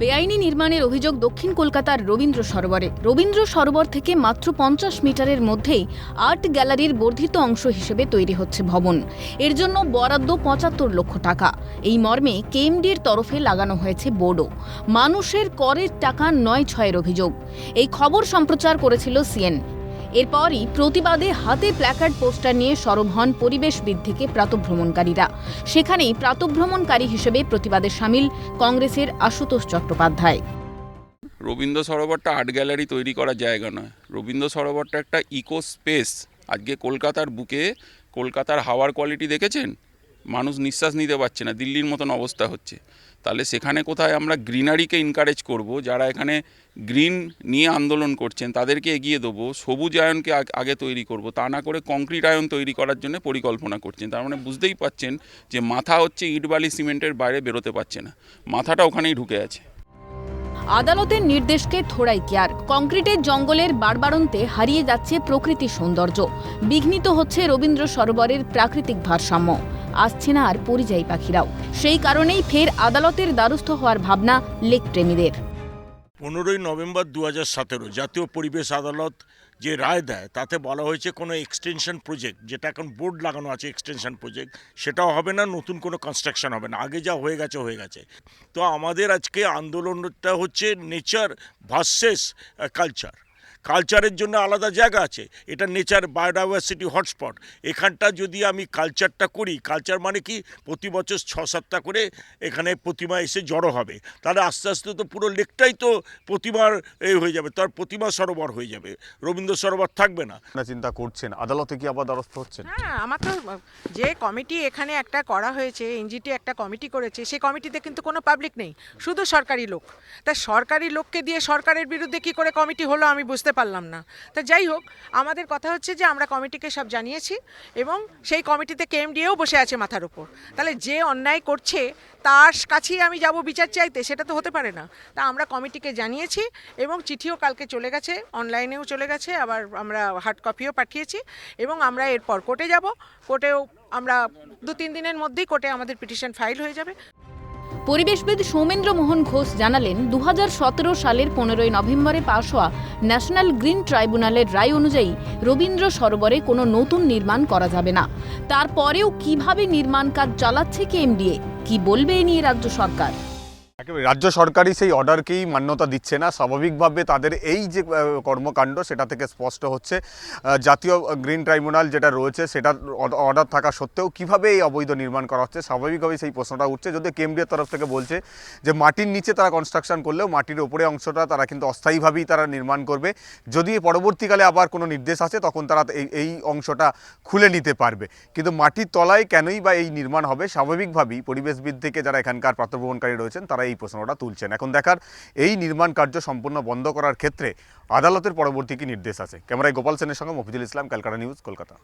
বেআইনি নির্মাণের অভিযোগ দক্ষিণ কলকাতার রবীন্দ্র সরোবরে। রবীন্দ্র সরোবর থেকে মাত্র পঞ্চাশ মিটারের মধ্যেই আর্ট গ্যালারির বর্ধিত অংশ হিসেবে তৈরি হচ্ছে ভবন। এর জন্য বরাদ্দ পঁচাত্তর লক্ষ টাকা। এই মর্মে কেএমডির তরফে লাগানো হয়েছে বোর্ডও। মানুষের করের টাকা নয় ছয়ের অভিযোগ। এই খবর সম্প্রচার করেছিল সিএন। এরপরই প্রতিবাদে হাতে প্ল্যাকার্ড পোস্টার নিয়ে সরব হন পরিবেশবিদ থেকে প্রাতভ্রমণকারীরা। সেখানেই প্রাতভ্রমণকারী হিসেবে প্রতিবাদে সামিল কংগ্রেসের আশুতোষ চট্টোপাধ্যায়। রবীন্দ্র সরোবরটা আর্ট গ্যালারি তৈরি করার জায়গা নয়। রবীন্দ্র সরোবরটা একটা ইকো স্পেস আজকে কলকাতার বুকে কলকাতার হাওয়ার কোয়ালিটি দেখেছেন? মানুষ নিঃশ্বাস নিতে পারছে না। দিল্লির মতন অবস্থা হচ্ছে। তাহলে সেখানে কোথায় আমরা গ্রিনারিকে এনকারেজ করব? যারা এখানে গ্রিন নিয়ে আন্দোলন করছেন, তাদেরকে এগিয়ে দেবো, সবুজ আয়নকে আগে তৈরি করব, তা না করে কংক্রিট আয়ন তৈরি করার জন্য পরিকল্পনা করছেন। তার মানে বুঝতেই পাচ্ছেন যে মাথা হচ্ছে ইটবালি সিমেন্টের বাইরে বেরোতে পারছে না। মাথাটা ওখানেই ঢুকে আছে। আদালতের নির্দেশকে থোড়াই কেয়ার কংক্রিটের জঙ্গলের বাড়বাড়ন্তে হারিয়ে যাচ্ছে প্রকৃতির সৌন্দর্য। বিঘ্নিত হচ্ছে রবীন্দ্র সরোবরের প্রাকৃতিক ভারসাম্য। আসছে না আর পরিযায়ী পাখিরাও। সেই কারণেই ফের আদালতের দ্বারস্থ হওয়ার ভাবনা লেক লেকপ্রেমীদের পনেরোই নভেম্বর দু হাজার সতেরো, জাতীয় পরিবেশ আদালত যে রায় দেয়, তাতে বলা হয়েছে কোনো এক্সটেনশন প্রজেক্ট যেটা এখন বোর্ড লাগানো আছে এক্সটেনশন প্রজেক্ট সেটাও হবে না, নতুন কোনো কনস্ট্রাকশন হবে না। আগে যা হয়ে গেছে হয়ে গেছে। তো আমাদের আজকে আন্দোলনটা হচ্ছে নেচার ভার্সেস কালচার কালচারের জন্য আলাদা জায়গা আছে। এটা নেচার বায়োডাইভার্সিটি হটস্পট। এখানটা যদি আমি কালচারটা করি কালচার মানে কি? প্রতি বছর ছ সাতটা করে এখানে প্রতিমা এসে জড়ো হবে। তাহলে আস্তে আস্তে তো পুরো লেকটাই তো প্রতিমার এই হয়ে যাবে তার প্রতিমা সরোবর হয়ে যাবে। রবীন্দ্র সরোবর থাকবে না। আপনারা চিন্তা করছেন আদালতে কি আবার দ্বারস্থ হচ্ছেন? হ্যাঁ আমার তো যে কমিটি এখানে একটা করা হয়েছে এনজিটি একটা কমিটি করেছে সেই কমিটিতে কিন্তু কোনো পাবলিক নেই শুধু সরকারি লোক। তা সরকারি লোককে দিয়ে সরকারের বিরুদ্ধে কি করে কমিটি হলো আমি বুঝতে পারলাম না। তা যাই হোক, আমাদের কথা হচ্ছে যে আমরা কমিটিকে সব জানিয়েছি এবং সেই কমিটিতে কেএমডিএও বসে আছে মাথার উপর। তাহলে যে অন্যায় করছে, তার কাছেই আমি যাব বিচার চাইতে, সেটা তো হতে পারে না। তা আমরা কমিটিকে জানিয়েছি এবং চিঠিও কালকে চলে গেছে, অনলাইনেও চলে গেছে, আবার আমরা হার্ড কপিও পাঠিয়েছি এবং আমরা এরপর কোর্টে যাব। কোর্টেও আমরা দু তিন দিনের মধ্যেই কোর্টে আমাদের পিটিশন ফাইল হয়ে যাবে। পরিবেশবিদ সৌমেন্দ্র মোহন ঘোষ জানালেন দু হাজার সতেরো সালের পনেরোই নভেম্বরে পাশ হওয়া ন্যাশনাল গ্রিন ট্রাইব্যুনালের রায় অনুযায়ী রবীন্দ্র সরোবরে কোনো নতুন নির্মাণ করা যাবে না। তারপরেও কীভাবে নির্মাণ কাজ চালাচ্ছে কেএমডিএ কি বলবে এ নিয়ে রাজ্য সরকার? একেবারে রাজ্য সরকারই সেই অর্ডারকেই মান্যতা দিচ্ছে না। স্বাভাবিকভাবে তাদের এই যে কর্মকাণ্ড সেটা থেকে স্পষ্ট হচ্ছে। জাতীয় গ্রিন ট্রাইব্যুনাল যেটা রয়েছে সেটার অর্ডার থাকা সত্ত্বেও কীভাবে এই অবৈধ নির্মাণ করা হচ্ছে স্বাভাবিকভাবেই সেই প্রশ্নটা উঠছে। যদি কেন্দ্রীয় তরফ থেকে বলছে যে মাটির নিচে তারা কনস্ট্রাকশন করলেও মাটির ওপরে অংশটা তারা কিন্তু অস্থায়ীভাবেই তারা নির্মাণ করবে। যদি পরবর্তীকালে আবার কোনো নির্দেশ আসে তখন তারা এই এই অংশটা খুলে নিতে পারবে। কিন্তু মাটির তলায় কেনই বা এই নির্মাণ হবে? স্বাভাবিকভাবেই পরিবেশবিদ থেকে যারা এখানকার প্রাতভ্রমণকারী রয়েছেন, তারা এই প্রশ্নটা তুলছেন। এখন দেখার, এই নির্মাণ কার্য সম্পূর্ণ বন্ধ করার ক্ষেত্রে আদালতের পরবর্তী কি নির্দেশ আছে? ক্যামেরায় গোপাল সেনের সঙ্গে মফিজুল ইসলাম, ক্যালকাটা নিউজ, কলকাতা।